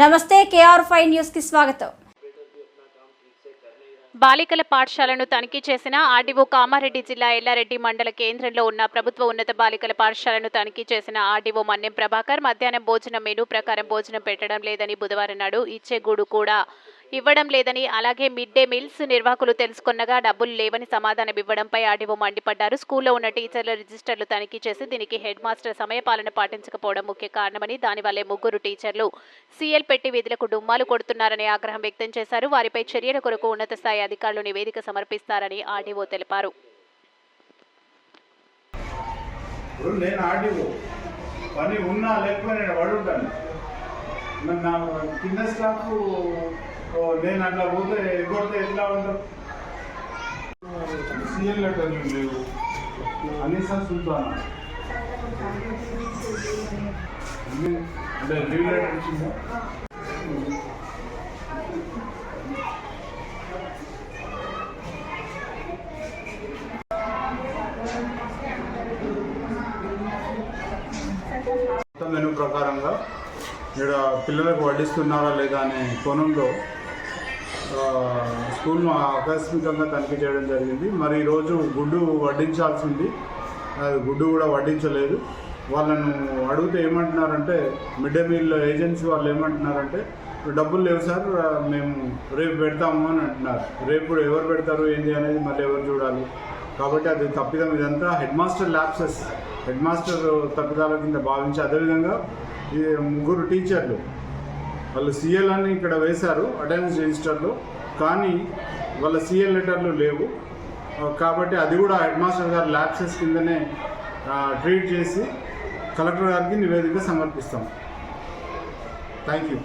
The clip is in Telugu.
నమస్తే కేఆర్ ఫైవ్ న్యూస్కి స్వాగతం. బాలికల పాఠశాలను తనిఖీ చేసిన ఆర్డీఓ కామారెడ్డి జిల్లా ఎల్లారెడ్డి మండల కేంద్రంలో ఉన్న ప్రభుత్వ ఉన్నత బాలికల పాఠశాలను తనిఖీ చేసిన ఆర్డీఓ మన్నెం ప్రభాకర్ మధ్యాహ్నం భోజనం మెనూ ప్రకారం భోజనం పెట్టడం లేదని బుధవారం నాడు ఇచ్చేగూడు కూడా ఇవ్వడం లేదని అలాగే మిడ్ డే మీల్స్ నిర్వాహకులు తెలుసుకున్నగా డబ్బులు లేవని సమాధానం ఇవ్వడంపై ఆర్డీఓ మండిపడ్డారు. స్కూల్లో ఉన్న టీచర్ల రిజిస్టర్లు తనిఖీ చేసి దీనికి హెడ్ మాస్టర్ సమయపాలన పాటించకపోవడం ముఖ్య కారణమని దానివల్లే ముగ్గురు టీచర్లు సీఎల్ పెట్టి విధులకు డుమ్మాలు కొడుతున్నారని ఆగ్రహం వ్యక్తం చేశారు. వారిపై చర్యల కొరకు ఉన్నత స్థాయి అధికారులు నివేదిక సమర్పిస్తారని ఆర్డీఓ తెలిపారు. పని ఉన్నా లేకపోయినా వాడుంటాను. కింద స్టాఫ్ నేను అట్లా పోతే ఎగ్గొడితే ఎట్లా ఉంటారు సీఎల్ లెటర్లు లేవు. అనీసా చూద్దాను అంటే లీవ్ లెటర్ ఇచ్చిందా? మెను ప్రకారంగా ఇక్కడ పిల్లలకు వడ్డిస్తున్నారా లేదా అనే కోణంలో స్కూల్ను ఆకస్మికంగా తనిఖీ చేయడం జరిగింది. మరి ఈరోజు గుడ్డు వడ్డించాల్సి ఉంది అది గుడ్డు కూడా వడ్డించలేదు. వాళ్ళను అడిగితే ఏమంటున్నారంటే మిడ్ డే మీల్ ఏజెన్సీ వాళ్ళు ఏమంటున్నారంటే డబ్బులు లేవు సార్ మేము రేపు పెడతాము అని అంటున్నారు. రేపు ఎవరు పెడతారు ఏంటి అనేది మళ్ళీ ఎవరు చూడాలి? కాబట్టి అది తప్పిదం ఇదంతా headmaster lapses. Headmaster తప్పిదాల కింద భావించి అదేవిధంగా ఈ ముగ్గురు టీచర్లు వాళ్ళు సీఎల్ అని ఇక్కడ వేశారు అటెండెన్స్ రిజిస్టర్లో. కానీ వాళ్ళ సీఎల్ లెటర్లు లేవు. కాబట్టి అది కూడా హెడ్ మాస్టర్ గారు ల్యాప్సెస్ కిందనే ట్రీట్ చేసి కలెక్టర్ గారికి నివేదిక సమర్పిస్తాం. Thank you